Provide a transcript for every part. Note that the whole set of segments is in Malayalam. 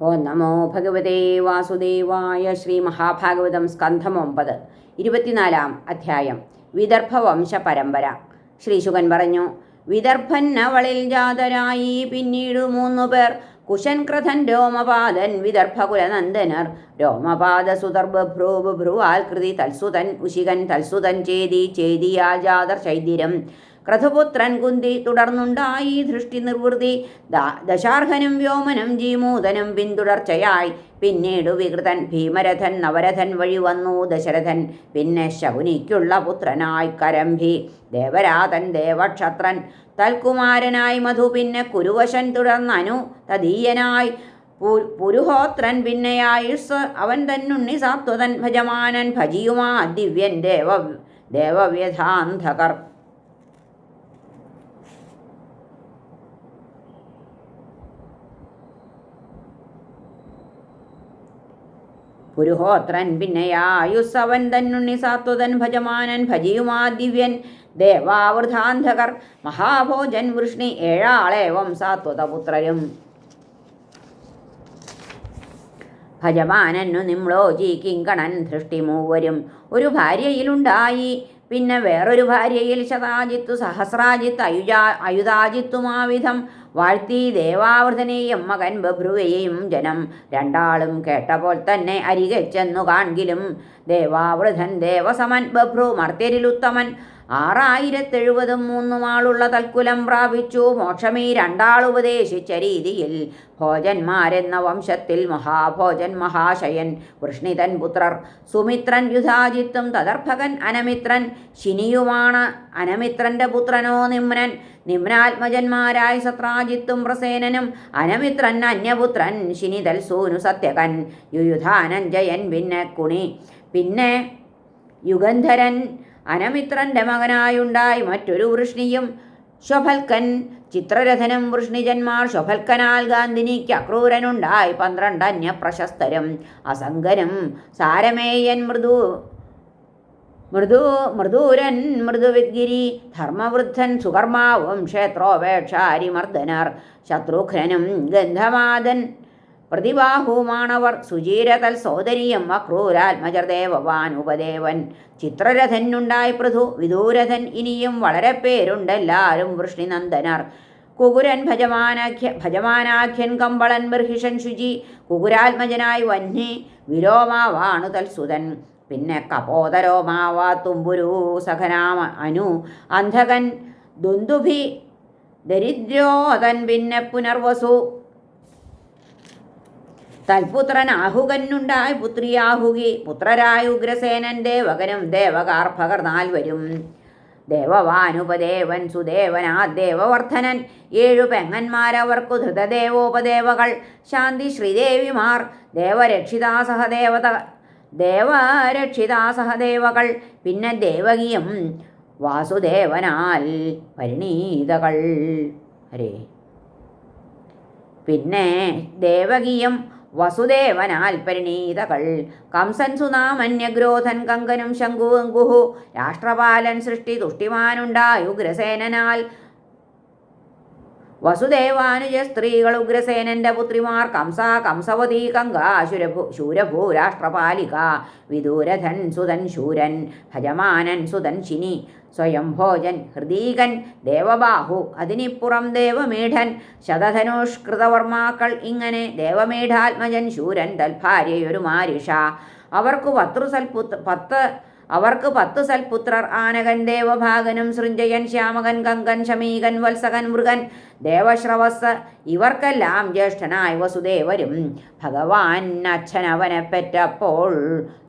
ഓം നമോ ഭഗവതേ വാസുദേവായ ശ്രീ മഹാഭാഗവതം സ്കന്ധം ഒമ്പത് ഇരുപത്തിനാലാം അധ്യായം വിദർഭ വംശ പരമ്പര ശ്രീശുകൻ പറഞ്ഞു വിദർഭൻ അവളിൽ ജാതരായി പിന്നീട് മൂന്നു പേർ കുശൻകൃതൻ രോമപാദൻ വിദർഭകുലനന്ദനർ രോമപാദ സുതർ ബഭ്രൂ ബഭ്രുവാൽകൃതി തൽസുതൻ ഉശികൻ തൽസുതൻ ചേതി ചേതിയാ ജാതർ ശൈതിരം ക്രഥുപുത്രൻ കുന്തി തുടർന്നുണ്ടായി ദൃഷ്ടി നിർവൃതി. ദശാർഹനും വ്യോമനും ജീമൂതനും പിന്തുടർച്ചയായി. പിന്നീട് വികൃതൻ ഭീമരഥൻ നവരഥൻ വഴി വന്നു ദശരഥൻ. പിന്നെ ശകുനിക്കുള്ള പുത്രനായി കരംഭി. ദേവരാതൻ ദേവക്ഷത്രൻ. തൽകുമാരനായി മധു. പിന്നെ കുരുവശൻ തുടർന്നനു തദീയനായി. പുരുഹോത്രൻ പിന്നെയായുസ് അവൻ തന്നുണ്ണി സാത്വതൻ ഭജമാനൻ ഭജിയുമാ ദിവ്യൻ ദേവ ദേവവ്യഥാന്ധകർ പുരുഹോത്രൻ പിന്നെ ആയുസവൻ തന്നുണ്ണി സാത്വതൻ ഭജമാനൻ ഭജിയുമാ ദിവ്യൻ ദേവാവൃതാന്ധകർ മഹാഭോജൻ വൃഷ്ണി ഏഴാളേവം സാത്വതപുത്രരും. ഭജമാനന്നു നിമ്ലോജി കിങ്കണൻ ധൃഷ്ടി മൂവരും. ഒരു ഭാര്യയിലുണ്ടായി. പിന്നെ വേറൊരു ഭാര്യയിൽ ശതാജിത്തു സഹസ്രാജിത്ത് അയുജാ അയുതാജിത്തുമാവിധം വാഴ്ത്തി ദേവാവൃതനെയും മകൻ ബഭ്രുവയെയും ജനം രണ്ടാളും കേട്ടപ്പോൾ തന്നെ അരികെ ചെന്നു കാൺകിലും. ദേവാവൃതൻ ദേവസമൻ ബഭ്രു മർത്യരിലുത്തമൻ ആറായിരത്തെഴുപതും മൂന്നുമാളുള്ള തൽക്കുലം പ്രാപിച്ചു. മോക്ഷമീ രണ്ടാളുപദേശിച്ച രീതിയിൽ ഭോജന്മാരെന്ന വംശത്തിൽ മഹാഭോജൻ മഹാശയൻ വൃഷ്ണിതൻ പുത്രർ സുമിത്രൻ യുധാജിത്തും തദർഭകൻ അനമിത്രൻ ശിനിയുമാണ് അനമിത്രന്റെ പുത്രനോ നിമ്നൻ നിമ്നാത്മജന്മാരായി സത്രാജിത്തും പ്രസേനനും അനമിത്രൻ അന്യപുത്രൻ ശിനിതൽ സൂനു സത്യകൻ യുയുധാനഞ്ജയൻ പിന്നെ കുണി. പിന്നെ യുഗന്ധരൻ അനമിത്രന്റെ മകനായുണ്ടായി മറ്റൊരു വൃഷ്ണിയും. ശൊഭൽക്കൻ ചിത്രരഥനും വൃഷ്ണിജന്മാർ ശൊഭൽക്കനാൽ ഗാന്ധിനിക്ക് അക്രൂരനുണ്ടായി പന്ത്രണ്ട് അന്യ പ്രശസ്തരും അസംഗനും സാരമേയൻ മൃദു മൃദു മൃദൂരൻ മൃദുവിദ്ഗിരി ധർമ്മവൃദ്ധൻ സുകർമാവും ക്ഷേത്രോപേക്ഷാരിമർദ്ദനർ ശത്രുഘ്നനും ഗന്ധമാദൻ പ്രതിബാഹുമാണവർ. സുചീരതൽ സോദരിയം അക്രൂരാത്മജർ ദേവവാൻ ഉപദേവൻ ചിത്രരഥനുണ്ടായി പൃഥു. വിദൂരഥൻ ഇനിയും വളരെ പേരുണ്ടെല്ലാരും വൃഷ്ണിനന്ദനർ. കുകുരൻ ഭജമാനാഖ്യ ഭജമാനാഖ്യൻ കമ്പളൻ ബർഹിഷൻ ശുചി. കുകുരാത്മജനായി വന്നി വിലോമാവാണു തൽസുതൻ പിന്നെ കപോതരോമാവാ തുമ്പുരു സഖനാമ അനു. അന്ധകൻ ദുന്ദുഭി ദരിദ്രോതൻ പിന്നെ പുനർവസു. തൽപുത്രൻ ആഹുകന്നുണ്ടായി പുത്രിയാഹുകി പുത്രരായ ഉഗ്രസേനൻ ദേവകനും ദേവകാർഭകർ നാൽവരും. ദേവവാനുപദേവൻ സുദേവനാ ദേവവർദ്ധനൻ. ഏഴു പെങ്ങന്മാരവർക്കു ധൃതദേവോപദേവകൾ. ശാന്തി ശ്രീദേവിമാർ ദേവരക്ഷിതാ സഹദേവത ദേവരക്ഷിതാ സഹദേവകൾ പിന്നെ ദേവകിയും വാസുദേവനാൽ പരിണീതകൾ. അരേ പിന്നെ ദേവകിയും വസുദേവനാൽ പരിണീതകൾ കംസൻ സുനാമന്യഗ്രോധൻ കങ്കനും ശംഖുവങ്കുഹു രാഷ്ട്രപാലൻ സൃഷ്ടി തുഷ്ടിമാനുണ്ടായി ഉഗ്രസേനനാൽ വസുദേവാനുജ സ്ത്രീകൾ ഉഗ്രസേനന്റെ പുത്രിമാർ കംസ കംസവതി കങ്ക ശുരഭു രാഷ്ട്രപാലിക വിദൂരധൻ സുതൻ ശൂരൻ ഭജമാനൻ സുതൻ ശിനി സ്വയംഭോജൻ ഹൃദീകൻ ദേവബാഹു അതിനിപ്പുറം ദേവമീഠൻ ശതധനുഷ്കൃതവർമാക്കൾ ഇങ്ങനെ ദേവമീഠാത്മജൻ ശൂരൻ തൽഭാര്യയൊരു മാരിഷ. അവർക്കു പത്രുസൽപുത്ര പത്ത് അവർക്ക് പത്തു സൽപുത്രർ ആനകൻ ദേവഭാഗനും സൃഞ്ജയൻ ശ്യാമകൻ കങ്കൻ ശമീകൻ വത്സകൻ മൃഗൻ ദേവശ്രവസ് ഇവർക്കെല്ലാം ജ്യേഷ്ഠനായ വസുദേവരും. ഭഗവാൻ അച്ഛൻ അവനെ പെറ്റപ്പോൾ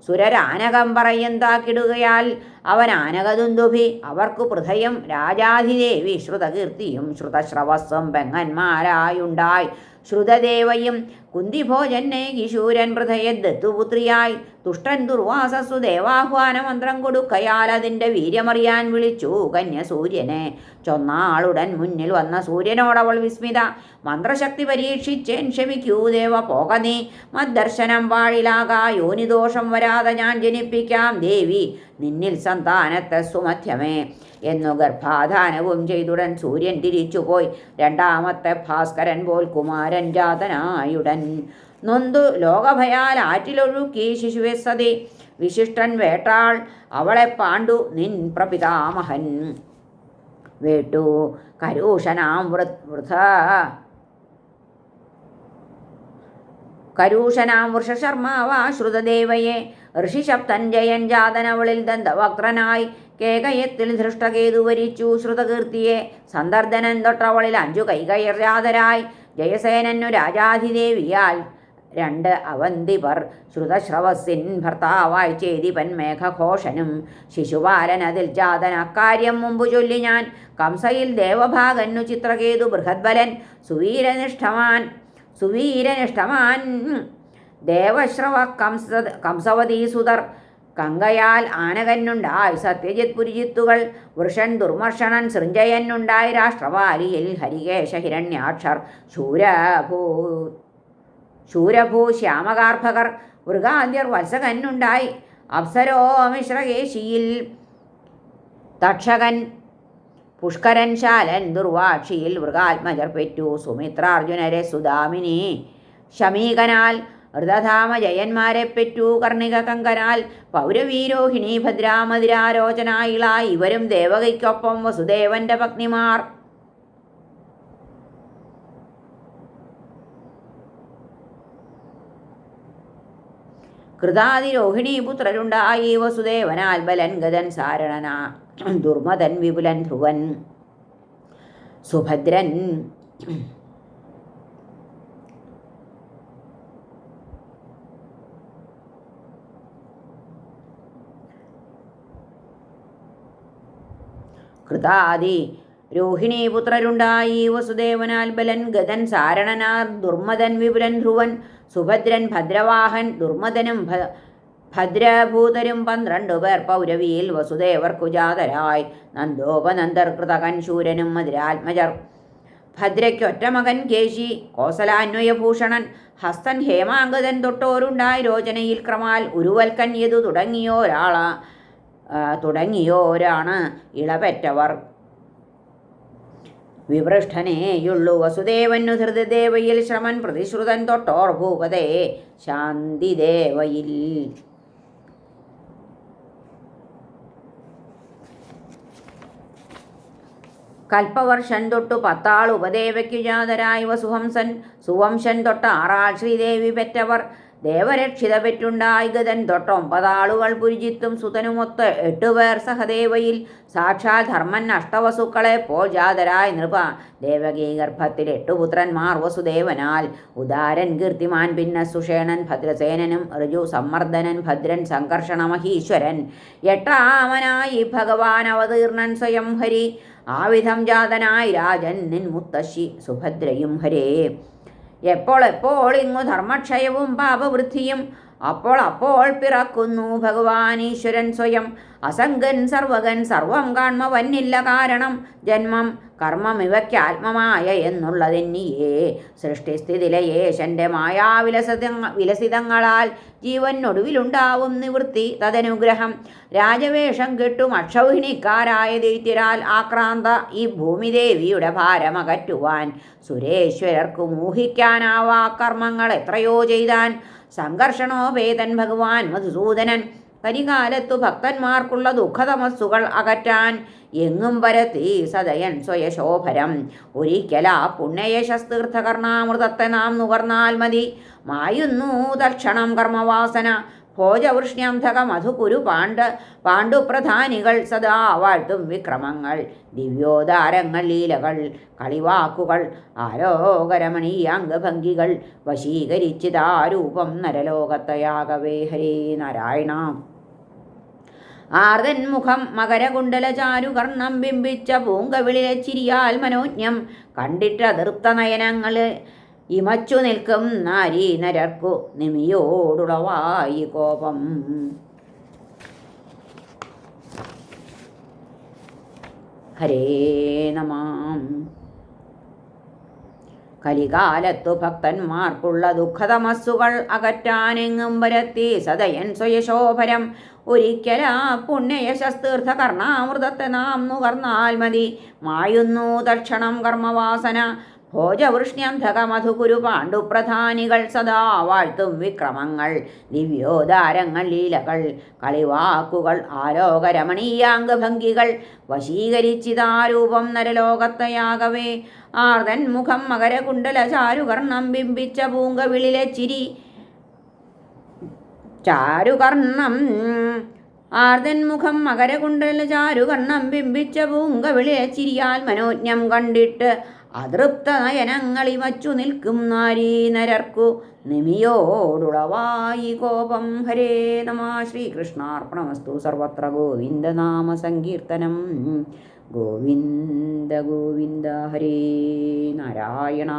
സുരരാനകം പറയുന്താക്കിടുകയാൽ അവൻ ആനകദുന്ദുഭി അവർക്കു പൃഥയും രാജാധിദേവി ശ്രുതകീർത്തിയും ശ്രുതശ്രവസ്സും പെങ്ങന്മാരായുണ്ടായി. ശ്രുതദേവയും കുന്തിഭോജന്നെ കിശൂരൻ പൃഥയെ ദത്തുപുത്രിയായി തുഷ്ടൻ ദുർവാസസ്സു ദേവാഹ്വാന മന്ത്രം കൊടുക്കയാൽ അതിന്റെ വീര്യമറിയാൻ വിളിച്ചു കന്യ സൂര്യനെ ചൊന്നാളുടൻ മുന്നിൽ വന്ന സൂര്യനോടവൾ വിസ്മിത. മന്ത്രശക്തി പരീക്ഷിച്ചേൻ ക്ഷമിക്കൂ ദേവ പോക നീ. മദ്ദർശനം പാഴിലാകാ യോനിദോഷം വരാതെ ഞാൻ ജനിപ്പിക്കാം ദേവി. നിന്നിൽ സന്താനത്തെ സുമധ്യമേ എന്നു ഗർഭാധാനവും ചെയ്തുടൻ സൂര്യൻ തിരിച്ചുപോയി. രണ്ടാമത്തെ ഭാസ്കരൻ പോൽ കുമാരൻ ജാതനായുടൻ നൊന്തു ലോകഭയാൽ ആറ്റിലൊഴുക്കി ശിശുവെ സതി. വിശിഷ്ടൻ വേട്ടാൾ അവളെ പാണ്ടു നിൻ പ്രപിതാമഹൻ. വേട്ടു കരൂഷനാം വൃഥ. കരൂഷനാം വൃഷശർമാവാശ്രുതദേവയെ ഋഷിശബ്ദൻ ജയൻ ജാതനവളിൽ ദന്തവക്രനായി കേകയത്തിൽ ധൃഷ്ടകേതു വരിച്ചു ശ്രുതകീർത്തിയെ. സന്ദർദനൻ തൊട്ടവളിൽ അഞ്ചു കൈകയർജാതരായി ജയസേനന്നു രാജാധിദേവിയാൽ രണ്ട് അവന്തിപർ ശ്രുതശ്രവസിൻ ഭർത്താവായി ചേതിപൻ മേഘഘോഷനും. ശിശുപാലൻ അതിൽ ജാതൻ. അക്കാര്യം മുമ്പ് ചൊല്ലി ഞാൻ. കംസയിൽ ദേവഭാഗന്നു ചിത്രകേതു ബൃഹദ്ബലൻ. സുവീരനിഷ്ഠമാൻ സുവീരനിഷ്ഠമാൻ. ദേവശ്രവ കംസ കംസവതീസുതർ. കങ്കയാൽ ആനകന്നുണ്ടായി സത്യജിത് പുരിജിത്തുകൾ വൃഷൻ ദുർമർഷണൻ സൃഞ്ജയനുണ്ടായി രാഷ്ട്രവാലിയിൽ ഹരികേശ ഹിരണ്യാക്ഷർ ശൂരഭൂ ശൂരഭൂ ശ്യാമകാർഭകർ മൃഗാദ്യർ വത്സകന്നുണ്ടായി. അപ്സരോ മിശ്രകേശിയിൽ തക്ഷകൻ പുഷ്കരൻ ശാലൻ ദുർവാക്ഷിയിൽ മൃഗാത്മജർ പെറ്റു. സുമിത്രാർജുനരെ സുദാമിനി ശമീകനാൽ ഹൃദധാമ ജയന്മാരെ പെറ്റു കർണിക കങ്കനാൽ. പൗരവീരോഹിണി ഭദ്രാമതിരാരോചനായിളായി ഇവരും ദേവകയ്ക്കൊപ്പം വസുദേവന്റെ പത്നിമാർ. കൃതാതിരോഹിണി പുത്രരുണ്ടായി വസുദേവനാൽ ബലൻ ഗതൻ സാരണന ദുർമതൻ വിപുലൻ ധ്രുവൻ. സുഭദ്രൻ കൃതാതി രോഹിണീപുത്രരുണ്ടായി വസുദേവനാൽ ബലൻ ഗതൻ സാരണനാർ ദുർമദൻ വിപുരൻ ധ്രുവൻ സുഭദ്രൻ ഭദ്രവാഹൻ ദുർമദനും ഭദ്രഭൂതരും പന്ത്രണ്ടു പേർ പൗരവിയിൽ വസുദേവർ കുജാതരായി. നന്ദോപനന്ദർ കൃതകൻ ശൂരനും മധുരാത്മജർ. ഭദ്രയ്ക്കൊറ്റ മകൻ കേശി കോസലാന്വയഭൂഷണൻ ഹസ്തൻ ഹേമാങ്കതൻ തൊട്ടോരുണ്ടായി. രോചനയിൽ ക്രമാൽ ഉരുവൽക്കൻ യതു തുടങ്ങിയോരാളാ തുടങ്ങിയോരാണ് ഇളപെറ്റവർ. വിവൃഷ്ടനേയുള്ളു വസുദേവനു ധൃതദേവയിൽ ശ്രമൻ പ്രതിശ്രുതൻ തൊട്ടോർ ഭൂപതേ ശാന്തിദേവയിൽ. കൽപ്പവർഷൻ തൊട്ടു പത്താൾ ഉപദേവയ്ക്കു ജാതരായി വസുഹംസൻ. സുവംശൻ തൊട്ട് ആറാൾ ശ്രീദേവി പെറ്റവർ. ദേവരക്ഷിത പെറ്റുണ്ടായി ഗതൻ തൊട്ടൊമ്പതാളുകൾ പുരിജിത്തും സുതനുമൊത്ത് എട്ടുപേർ സഹദേവയിൽ. സാക്ഷാൽ ധർമ്മൻ അഷ്ടവസുക്കളെ പോൽ ജാതരായി നൃപ. ദേവകീ ഗർഭത്തിൽ എട്ടു പുത്രന്മാർ വസുദേവനാൽ. ഉദാരൻ കീർത്തിമാൻ പിന്നെ സുഷേണൻ ഭദ്രസേനനും ഋജു സമ്മർദ്ദനൻ ഭദ്രൻ സംഘർഷണ മഹീശ്വരൻ. എട്ടാമനായി ഭഗവാൻ അവതീർണൻ സ്വയം ഹരി. ആവിധം ജാതനായി രാജൻ നിൻ മുത്തശ്ശി സുഭദ്രയും ഹരേ. എപ്പോൾ എപ്പോൾ ഇങ്ങു ധർമ്മക്ഷയവും പാപവൃദ്ധിയും അപ്പോൾ അപ്പോൾ പിറക്കുന്നു ഭഗവാൻ ഈശ്വരൻ സ്വയം. അസംഗൻ സർവകൻ സർവം കാൺമ വന്നില്ല കാരണം ജന്മം കർമ്മം ഇവയ്ക്ക് ആത്മമായ എന്നുള്ളതെന്നിയേ. സൃഷ്ടിസ്ഥിതിലയേശന്റെ മായാവിലസിത വിലസിതങ്ങളാൽ ജീവനൊടുവിലുണ്ടാവും നിവൃത്തി തദനുഗ്രഹം. രാജവേഷം കെട്ടും അക്ഷൗഹിണിക്കാരായ ദൈത്യരാൽ ആക്രാന്ത ഈ ഭൂമിദേവിയുടെ ഭാരമകറ്റുവാൻ സുരേശ്വരർക്കു മൂഹിക്കാനാവാ കർമ്മങ്ങൾ എത്രയോ ചെയ്താൻ. സംഘർഷണോപേതൻ ഭഗവാൻ മധുസൂദനൻ കരികാലത്തു ഭക്തന്മാർക്കുള്ള ദുഃഖതമസ്സുകൾ അകറ്റാൻ എങ്ങും വരത്തി സദയൻ സ്വയശോഭരം. ഒരിക്കലാ പുണ്യയശസ്തീർത്ഥകർണാമൃതത്തെ നാം നുകർന്നാൽ മതി. മായുന്നു തക്ഷണം കർമ്മവാസന. ഭോജവൃഷ്ണ്യന്ധക മധുകുരു പാണ്ഡ പാണ്ഡുപ്രധാനികൾ സദാ വാഴ്ത്തും വിക്രമങ്ങൾ. ദിവ്യോദാരങ്ങൾ ലീലകൾ കളിവാക്കുകൾ ആലോകരമണീയാംഗഭംഗികൾ വശീകരിച്ചിതാരൂപം നരലോകത്തയാകവേ. ഹരേ നാരായണ. ആർദൻ മുഖം മകരകുണ്ടലചാരുകർണം ബിംബിച്ച പൂങ്കവിളിലെ ചിരിയാൽ മനോജ്ഞം കണ്ടിട്ട് അതിർത്ത നയനങ്ങൾ ഇമച്ചു നിൽക്കും നാരീ നരർക്കു നിമിയോടുളവായി കോപം. ഹരേ നമാം. കലികാലത്തു ഭക്തന്മാർക്കുള്ള ദുഃഖതമസ്സുകൾ അകറ്റാനെങ്ങും വരത്തി സദയൻ സ്വയശോഭരം. ഒരിക്കലാ പുണ്യയശസ്തീർത്ഥ കർണാമൃതത്തെ നാം നുകർന്നാൽ മതി. മായുന്നു തക്ഷണം കർമ്മവാസന. ഭോജവൃഷ്ണ്യന്ധകമധുകുരു പാണ്ഡുപ്രധാനികൾ സദാ വാഴ്ത്തും വിക്രമങ്ങൾ. ദിവ്യോദാരങ്ങൾ ലീലകൾ കളിവാക്കുകൾ ആലോകരമണീയാംഗഭംഗികൾ വശീകരിച്ചിതാരൂപം നരലോകത്തയാകവേ. ആർദൻ മുഖം മകരകുണ്ടല ചാരുകർണം ബിംബിച്ച പൂങ്കവിളിലെ ചിരി. ചാരുകർണം ആർദൻ മുഖം മകരകുണ്ടല ചാരുകർണം ബിംബിച്ച പൂങ്കവിളിയെ ചിരിയാൽ മനോജ്ഞം കണ്ടിട്ട് അതൃപ്ത നയനങ്ങളി വച്ചു നിൽക്കും നാരീനരർക്കു നിമിയോടുളവായി കോപം. ഹരേ നമ. ശ്രീകൃഷ്ണാർപ്പണമസ്തു. സർവത്ര ഗോവിന്ദനാമ സങ്കീർത്തനം. ഗോവിന്ദ ഗോവിന്ദ ഹരേ നാരായണ.